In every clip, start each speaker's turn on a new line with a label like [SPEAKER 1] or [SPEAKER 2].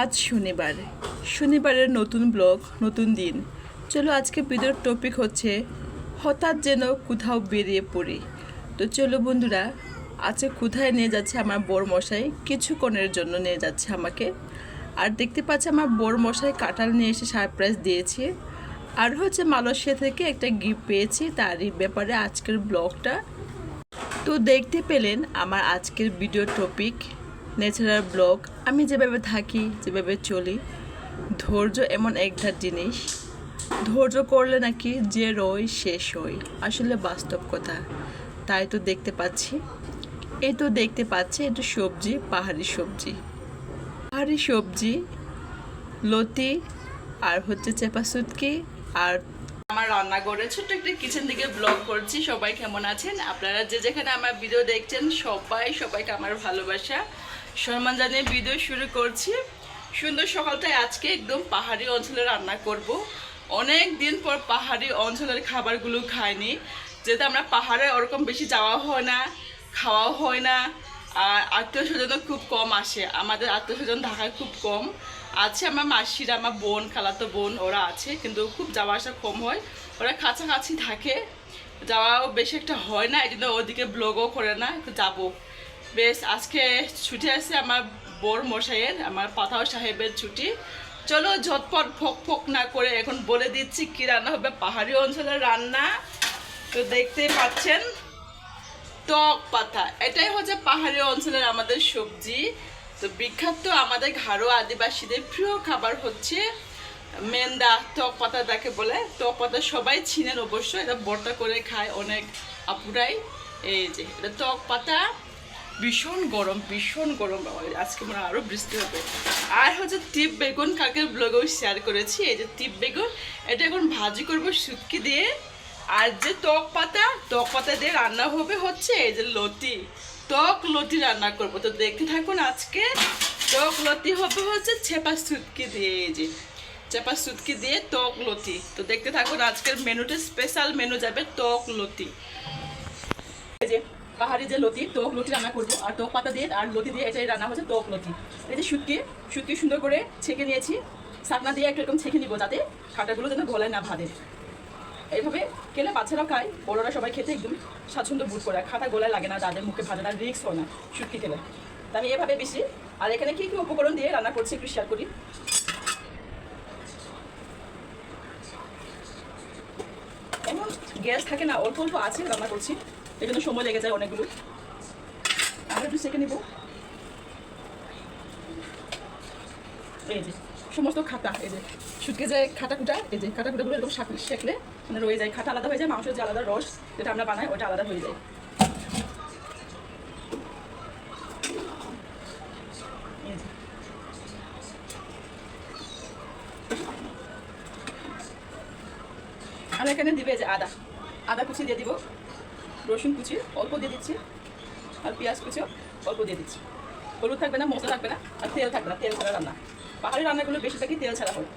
[SPEAKER 1] আজ শনিবার। শনিবারের নতুন ব্লগ, নতুন দিন। চলো আজকে ভিডিওর টপিক হচ্ছে, হঠাৎ যেন কোথাও বেরিয়ে পড়ি। তো চলো বন্ধুরা, আজকে কোথায় নিয়ে যাচ্ছে আমার বর মশাই কিছুক্ষণের জন্য নিয়ে যাচ্ছে আমাকে। আর দেখতে পাচ্ছি আমার বর মশাই কাঁঠাল নিয়ে এসে সারপ্রাইজ দিয়েছে। আর হচ্ছে মালয়েশিয়া থেকে একটা গিফট পেয়েছি, তারই ব্যাপারে আজকের ব্লগটা। তো দেখতে পেলেন আমার আজকের ভিডিও টপিক ন্যাচারাল ব্লগ। আমি যেভাবে থাকি, যেভাবে চলি, ধৈর্য এমন একটা জিনিস। ধৈর্য করলে নাকি যে রয় শেষ হয় আসলে বাস্তব কথা। তাই তো দেখতে পাচ্ছি। এ তো দেখতে পাচ্ছি একটু সবজি, পাহাড়ি সবজি। পাহাড়ি সবজি, লতি, আর হচ্ছে চেপা সুটকি, আর আমার রান্নাঘরে ছোট্ট একটা কিচেন থেকে ব্লগ করছি। সবাই কেমন আছেন? আপনারা যে যেখানে আমার ভিডিও দেখছেন, সবাই সবাইকে আমার ভালোবাসা। সম্মান জানিয়ে ভিডিও শুরু করছি। সুন্দর সকালটায় আজকে একদম পাহাড়ি অঞ্চলে রান্না করব। অনেক দিন পর পাহাড়ি অঞ্চলের খাবারগুলো খাইনি। যেহেতু আমরা পাহাড়ে ওরকম বেশি যাওয়া হয় না, খাওয়াও হয় না। আর আত্মীয় স্বজনও খুব কম আসে। আমাদের আত্মীয় স্বজন ঢাকায় খুব কম। আছে আমার মাসিরা, আমার বোন, খালাতো বোন, ওরা আছে, কিন্তু খুব যাওয়া আসা কম হয়। ওরা কাছাকাছি থাকে। যাওয়াও বেশি একটা হয় না এই জন্য ওদিকে ব্লগও করে না একটু যাব। বেশ, আজকে ছুটি আছে আমার বোর মশাইয়ের, আমার পাতাও সাহেবের ছুটি। চলো, ঝটপট ফক ফোক না করে এখন বলে দিচ্ছি কি রান্না হবে। পাহাড়ি অঞ্চলের রান্না, তো দেখতেই পাচ্ছেন, টক পাতা। এটাই হচ্ছে পাহাড়ি অঞ্চলের আমাদের সবজি। তো বিখ্যাত আমাদের ঘাড়ো আদিবাসীদের প্রিয় খাবার হচ্ছে মেন্দা, টক পাতা যাকে বলে। টক পাতা সবাই ছিনেন অবশ্য, এটা বর্তা করে খায় অনেক আপুরাই। এই যে, এটা টক পাতা। ভীষণ গরম ভীষণ গরম আজকে মনে আরও বৃষ্টি হবে। আর হচ্ছে টিপ বেগুন কাকে ব্লগেও শেয়ার করেছি। এই যে টিপ বেগুন, এটা এখন ভাজি করব শুটকি দিয়ে। আর যে টক পাতা টক পাতা দিয়ে রান্না হবে হচ্ছে এই যে লতি। টক লতি রান্না করব। তো দেখতে থাকুন আজকে, টক লতি হবে হচ্ছে ছেপা সুটকি দিয়ে এই যে। চেপা সুটকি দিয়ে টক লতি। তো দেখতে থাকুন আজকের মেনুটা স্পেশাল মেনু যাবে টক লতি। পাহাড়ি যে লতি, টক লতি রান্না করব। আর টক পাতা দিয়ে আর লতি দিয়ে এটাই রান্না হচ্ছে টক লতি। এই যে শুটকি শুটকি সুন্দর করে ছেঁকে নিয়েছি। শাকনা দিয়ে একটু এরকম ছেঁকে নিব যাতে কাঁটাগুলো যেন গলায় না ভাদে। এইভাবে খেলে বাচ্চারাও খায়, বড়রা সবাই খেতে একদম স্বাচ্ছন্দ্য বোধ করে। খাটা গোলায় লাগে না, যাদের মুখে ভাজা না রিক্স হয় না শুটকি খেলে। তা আমি এভাবে বেশি। আর এখানে কী কী উপকরণ দিয়ে রান্না করছি একটু শেয়ার করি। গ্যাস থাকে না, অল্প অল্প আছে রান্না করছি। জন্য সময় লেগে যায় অনেকগুলো। আর একটু সেকে নিব। এই যে, সমস্ত খাতা, এই যে, শুটকে যায় খাটা খুটা এই যে খাটা খুটাগুলো এরকম শাক শেখলে মানে রয়ে যায়। খাটা আলাদা হয়ে যায়, মাংসের যে আলাদা রস যেটা আমরা বানাই, ওটা আলাদা হয়ে যায়। আর এখানে দিবে যে আদা। আদা কুচি দিয়ে দিব। রসুন কুচি, অল্প দিয়ে দিচ্ছি। আর পেঁয়াজ কুচিও অল্প দিয়ে দিচ্ছি। হলুদ থাকবে না, মশলা থাকবে না, আর তেল থাকবে না, তেল ছাড়া রান্না। পাহাড়ি রান্নাগুলো বেশিরভাগই তেল ছাড়া হয়।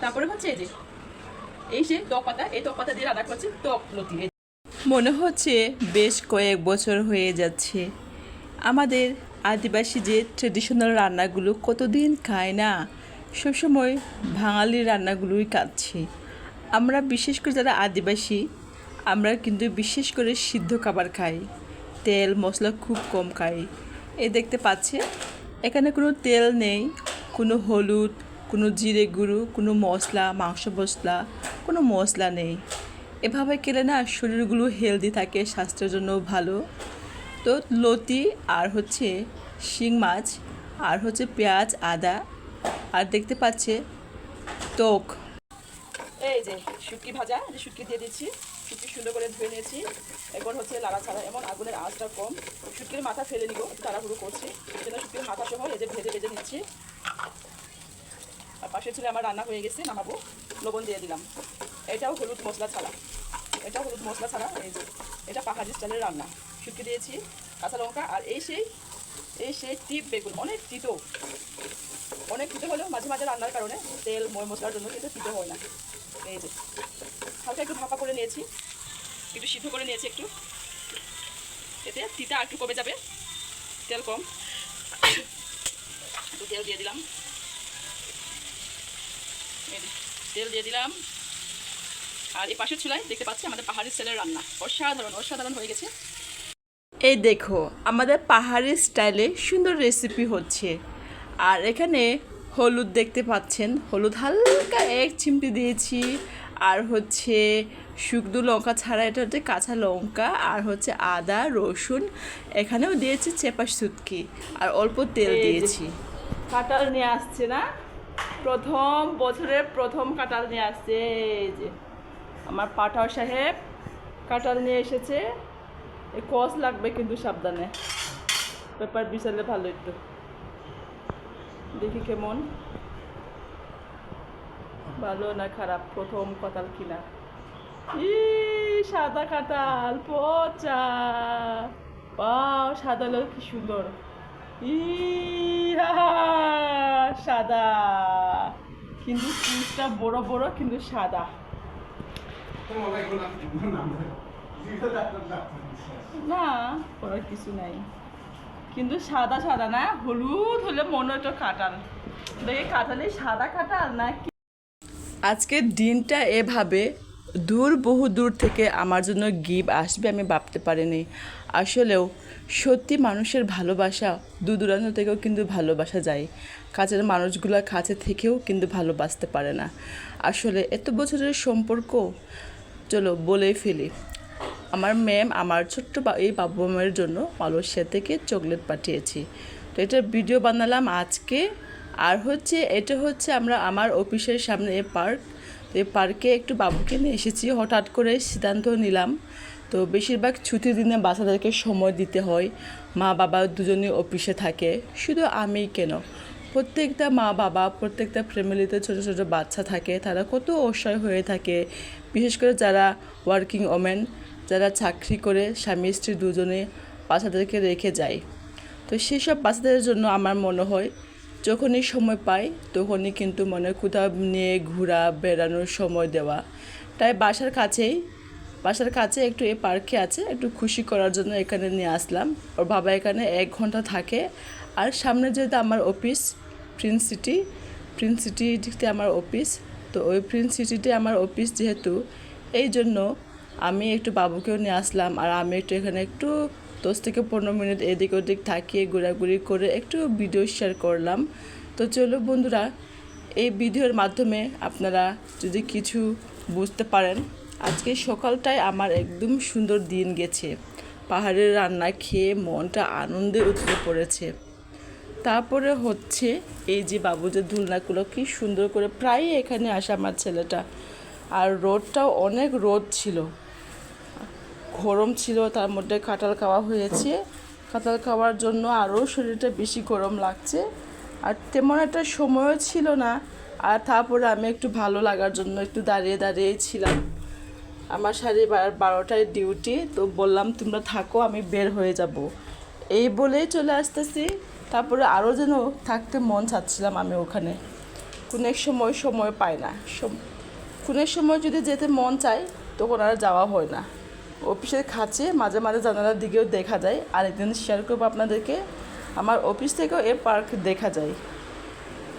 [SPEAKER 1] তারপরে হচ্ছে এই যে এই যে টক পাতা, এই টক পাতা দিয়ে রান্না করছি টক লতি। মনে হচ্ছে বেশ কয়েক বছর হয়ে যাচ্ছে। আমাদের আদিবাসী যে ট্রেডিশনাল রান্নাগুলো কতদিন খায় না, সবসময় বাঙালি রান্নাগুলোই খাচ্ছি। আমরা বিশেষ করে যারা আদিবাসী আমরা কিন্তু বিশেষ করে সিদ্ধ খাবার খাই। তেল, মশলা খুব কম খাই। এ দেখতে পাচ্ছে এখানে কোনো তেল নেই, কোনো হলুদ, কোনো জিরে গুঁড়ো, কোনো মশলা, মাংস মশলা, কোনো মশলা নেই। এভাবে খেলে না শরীরগুলো হেলদি থাকে, স্বাস্থ্যের জন্য ভালো। তো লতি আর হচ্ছে শিং মাছ, আর হচ্ছে পেঁয়াজ, আদা, আর দেখতে পাচ্ছে টক এই যে শুটকি ভাজা শুটকি দিয়ে দিচ্ছি। শুটকি সুন্দর করে ধুয়ে নিয়েছি। এরপর হচ্ছে লাড়া ছাড়া এমন আগুনের আঁচটা কম। শুটকির মাথা ফেলে নিব তাড়াহুড়ো করছি। সেজন্য শুটকির মাথা সহ যে ভেজে ভেজে নিচ্ছি। আর পাশে ছিল আমার রান্না হয়ে গেছে, নামাবো। লবণ দিয়ে দিলাম। এটাও হলুদ মশলা ছাড়া। এটাও হলুদ মশলা ছাড়া, এই যে, এটা পাহাড়ি স্টাইলের রান্না। শুটকি দিয়েছি, কাঁচা লঙ্কা আর এই সেই এই সেই টিপ বেগুন, অনেক তিতো। অনেক তিতো হলেও মাঝে মাঝে রান্নার কারণে তেল, ময় মশলার জন্য কিন্তু তিতো হয় না। এই যে, হালকা একটু ভাপা করে নিয়েছি। একটু সিদ্ধ করে নিয়েছি একটু। এতে তিতা একটু কমে যাবে। তেল কম। একটু তেল দিয়ে দিলাম। তেল দিয়ে দিলাম। আর এই পাশের চুলায় দেখতে পাচ্ছি আমাদের পাহাড়ি সেলের রান্না। অসাধারণ অসাধারণ হয়ে গেছে। এই দেখো, আমাদের পাহাড়ি স্টাইলে সুন্দর রেসিপি হচ্ছে। আর এখানে হলুদ দেখতে পাচ্ছেন। হলুদ হালকা এক চিমটি দিয়েছি। আর হচ্ছে শুকনো লঙ্কা ছাড়া এটা হচ্ছে কাঁচা লঙ্কা আর হচ্ছে আদা রসুন। এখানেও দিয়েছি চেপা সুটকি। আর অল্প তেল দিয়েছি। কাঁঠাল নিয়ে আসছে না? প্রথম বছরের প্রথম কাঁঠাল নিয়ে আসছে। এই যে আমার পাঠাও সাহেব কাঁঠাল নিয়ে এসেছে। কস লাগবে কিন্তু সাবধানে। পেপার বিছালে ভালো একটু। দেখি কেমন। ভালো না খারাপ? প্রথম কাঁঠাল কিনা? ই সাদা কাতাল পচা। বাও সাদা লোক কি সুন্দর। ই সাদা। কিন্তু পিসটা বড় বড় কিন্তু সাদা। না করার কিছু নাই। কিন্তু সাদা সাদা না, হলুদ হলে মনে হতো কাঁঠাল। দেখে কাঁঠালে সাদা কাঁঠাল না কি আজকের দিনটা এভাবে দূর, বহু দূর থেকে আমার জন্য গিফট আসবে আমি ভাবতে পারিনি। আসলেও সত্যি মানুষের ভালোবাসা দূর দূরান্ত থেকেও কিন্তু ভালোবাসা যায়। কাছের মানুষগুলো কাছে থেকেও কিন্তু ভালোবাসতে পারে না। আসলে এত বছরের সম্পর্ক, চলো বলেই ফেলি। আমার ম্যাম আমার ছোট্ট এই বাবু মায়ের জন্য মালয়েশিয়া থেকে চকলেট পাঠিয়েছি। তো এটার ভিডিও বানালাম আজকে। আর হচ্ছে, এটা হচ্ছে আমরা আমার অফিসের সামনে এই পার্ক। তো এই পার্কে একটু বাবুকে নিয়ে এসেছি। হঠাৎ করে সিদ্ধান্ত নিলাম, তো বেশিরভাগ ছুটির দিনে বাচ্চাদেরকে সময় দিতে হয়। মা বাবা দুজনেই অফিসে থাকে। শুধু আমিই কেন? প্রত্যেকটা মা বাবা, প্রত্যেকটা ফ্যামিলিতে ছোটো ছোটো বাচ্চা থাকে। তারা কত অসহায় হয়ে থাকে। বিশেষ করে যারা ওয়ার্কিং ওমেন যারা চাকরি করে স্বামী, স্ত্রী দুজনে বাচ্চাদেরকে রেখে যায়। তো সেই সব বাচ্চাদের জন্য আমার মনে হয়, যখনই সময় পাই, তখনই কিন্তু মনে কোথাও নিয়ে ঘোরা, বেড়ানোর সময় দেওয়া। তাই বাসার কাছেই, বাসার কাছে একটু এ পার্কে আছে, একটু খুশি করার জন্য এখানে নিয়ে আসলাম। ওর বাবা এখানে এক ঘণ্টা থাকে। আর সামনে যেহেতু আমার অফিস, প্রিন্স সিটি, প্রিন্স সিটিতে আমার অফিস। তো ওই প্রিন্স সিটিতে আমার অফিস যেহেতু, এই জন্য আমি একটু বাবুকেও নিয়ে আসলাম আর আমি একটু এখানে একটু দশ থেকে পনেরো মিনিট এদিক ওদিক থাকিয়ে ঘোরাঘুরি করে একটু ভিডিও শেয়ার করলাম। তো চলো বন্ধুরা, এই ভিডিওর মাধ্যমে আপনারা যদি কিছু বুঝতে পারেন, আজকে সকালটায় আমার একদম সুন্দর দিন গেছে। পাহাড়ের রান্না খেয়ে মনটা আনন্দে উতলে পড়েছে। তারপরে হচ্ছে এই যে বাবু যে দুলনাগুলো কি সুন্দর করে প্রায় এখানে আসে আমার ছেলেটা। আর রোদটাও অনেক রোদ ছিল। গরম ছিল, তার মধ্যে কাঁঠাল খাওয়া হয়েছে। কাঁঠাল খাওয়ার জন্য আরও শরীরটা বেশি গরম লাগছে। আর তেমন একটা সময়ও ছিল না। আর তারপরে আমি একটু ভালো লাগার জন্য একটু দাঁড়িয়ে দাঁড়িয়ে ছিলাম। আমার সাড়ে বার- বারোটায় ডিউটি, তো বললাম, তোমরা থাকো, আমি বের হয়ে যাব। এই বলেই চলে আসতেছি। তারপরে আরও যেন থাকতে মন চাচ্ছিলাম আমি ওখানে। কোনো এক সময় সময় পাই না। কোনো সময় যদি যেতে মন চায়, তখন আর যাওয়া হয় না। অফিসের খাঁচে মাঝে মাঝে জানালার দিকেও দেখা যায়। আর একদিন শেয়ার করব আপনাদেরকে। আমার অফিস থেকেও এ পার্ক দেখা যায়।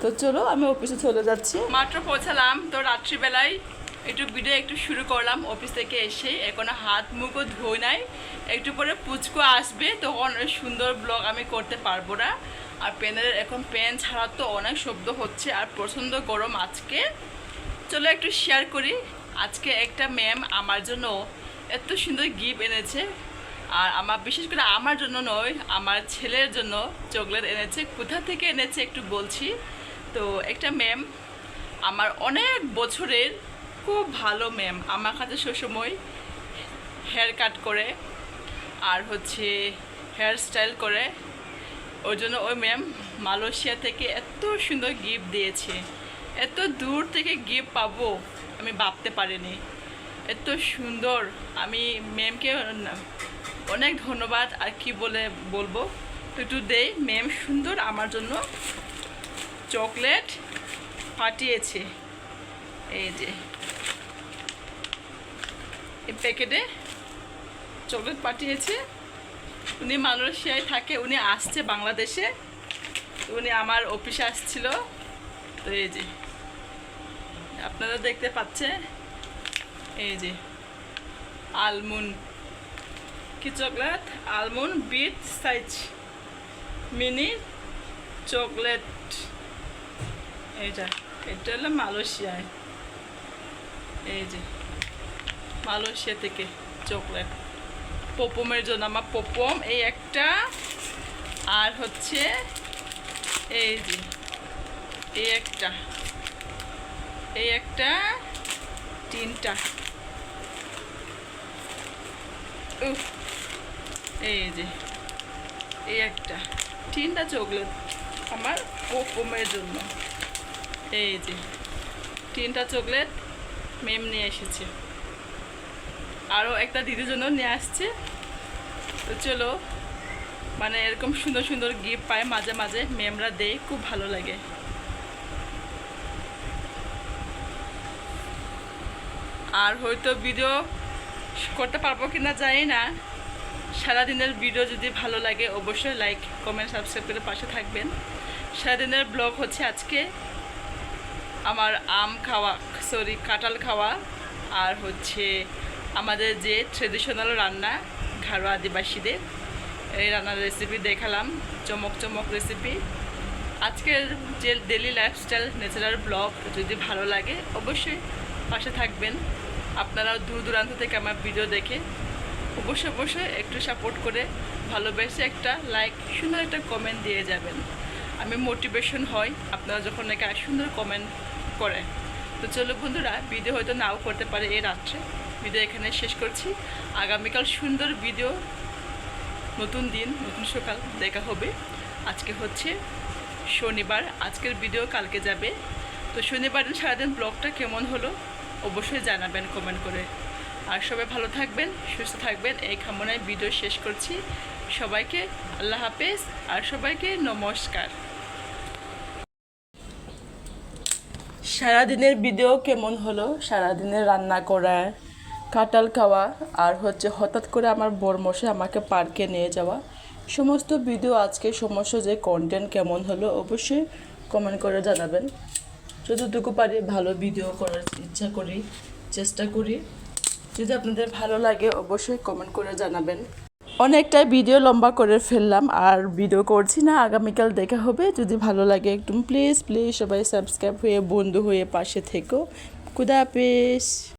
[SPEAKER 1] তো চলো, আমি অফিসে চলে যাচ্ছি। মাত্র পৌঁছালাম তো রাত্রিবেলায়। একটু ভিডিও একটু শুরু করলাম অফিস থেকে এসে এখনও হাত মুখও ধোয় নাই। একটু পরে পুচকো আসবে, তখন সুন্দর ব্লগ আমি করতে পারব না। আর পেনের, এখন পেন ছাড়া তো অনেক শব্দ হচ্ছে আর প্রচণ্ড গরম আজকে। চলো একটু শেয়ার করি। আজকে একটা ম্যাম আমার জন্য এত সুন্দর গিফট এনেছে। আর আমার বিশেষ করে আমার জন্য নয়, আমার ছেলের জন্য চকলেট এনেছে। কোথা থেকে এনেছে একটু বলছি? তো একটা ম্যাম আমার অনেক বছরের খুব ভালো ম্যাম আমার কাছে সবসময় হেয়ার কাট করে আর হচ্ছে হেয়ার স্টাইল করে। ওই জন্য ওই ম্যাম মালয়েশিয়া থেকে এত সুন্দর গিফট দিয়েছে। এত দূর থেকে গিফট পাবো আমি ভাবতে পারিনি। এত সুন্দর। আমি ম্যামকে অনেক ধন্যবাদ, আর কি বলে বলব? একটু দেই ম্যাম সুন্দর আমার জন্য চকলেট পাঠিয়েছে। এই যে। এই প্যাকেটে চকলেট পাঠিয়েছে। উনি মালয়েশিয়ায় থাকে, উনি আসছে বাংলাদেশে। উনি আমার অফিসে আসছিল। তো এই যে, আপনারা দেখতে পাচ্ছে এই যে আলমন্ড কি chocolate almond bite size mini chocolate এইটা, এটা হলো মালয়েশিয়ায়। এই যে, মালয়েশিয়া থেকে চকলেট পপমের জন্য আমার পপম, এই একটা। আর হচ্ছে, এই যে, এই একটা। এই একটা, তিনটা। উফ, এই যে, এই একটা। তিনটা চকলেট আমার পপমের জন্য। এই যে, তিনটা চকলেট মেম নিয়ে এসেছে। আরও একটা দিদির জন্য নিয়ে আসছে। তো চলো মানে এরকম সুন্দর সুন্দর গিফট পায়, মাঝে মাঝে মেমরা দেয়, খুব ভালো লাগে। আর হয়তো ভিডিও করতে পারব কি না জানি না। সারাদিনের ভিডিও যদি ভালো লাগে, অবশ্যই লাইক কমেন্ট সাবস্ক্রাইব করে পাশে থাকবেন। সারাদিনের ব্লগ হচ্ছে আজকে আমার আম খাওয়া সরি কাঁঠাল খাওয়া আর হচ্ছে আমাদের যে ট্রেডিশনাল রান্না ঘাড়ো আদিবাসীদের, এই রান্নার রেসিপি দেখালাম, চমক চমক রেসিপি আজকের যে ডেলি লাইফস্টাইল ন্যাচারাল ব্লগ যদি ভালো লাগে, অবশ্যই পাশে থাকবেন। আপনারা দূর দূরান্ত থেকে আমার ভিডিও দেখে অবশ্যই অবশ্যই একটু সাপোর্ট করে ভালোবেসে একটা লাইক সুন্দর একটা কমেন্ট দিয়ে যাবেন। আমি মোটিভেশন হই, আপনারা যখন একটা সুন্দর কমেন্ট করে। তো চলো বন্ধুরা ভিডিও হয়তো নাও করতে পারে এ রাত্রে। ভিডিও এখানে শেষ করছি। আগামীকাল সুন্দর ভিডিও নতুন দিন, নতুন সকাল দেখা হবে। আজকে হচ্ছে শনিবার। আজকের ভিডিও কালকে যাবে। তো শনিবার সারাদিন ব্লগটা কেমন হলো? অবশ্যই জানাবেন কমেন্ট করে। আর সবাই ভালো থাকবেন, সুস্থ থাকবেন। এই কামনায় ভিডিও শেষ করছি। সবাইকে আল্লাহ হাফেজ, আর সবাইকে নমস্কার। সারাদিনের ভিডিও কেমন হলো? সারাদিনের রান্না করা, কাঁঠাল খাওয়া, আর হচ্ছে হঠাৎ করে আমার বরমশে আমাকে পার্কে নিয়ে যাওয়া। সমস্ত ভিডিও আজকে সমস্ত যে কন্টেন্ট কেমন হলো, অবশ্যই কমেন্ট করে জানাবেন। যতটুকু পারি ভালো ভিডিও করার ইচ্ছা করি, চেষ্টা করি। যদি আপনাদের ভালো লাগে, অবশ্যই কমেন্ট করে জানাবেন। অনেকটাই ভিডিও লম্বা করে ফেললাম, আর ভিডিও করছি না, আগামীকাল দেখা হবে। যদি ভালো লাগে একটু প্লিজ প্লিজ সবাই সাবস্ক্রাইব হয়ে, বন্ধু হয়ে পাশে থেকো। খুদা হাফিজ।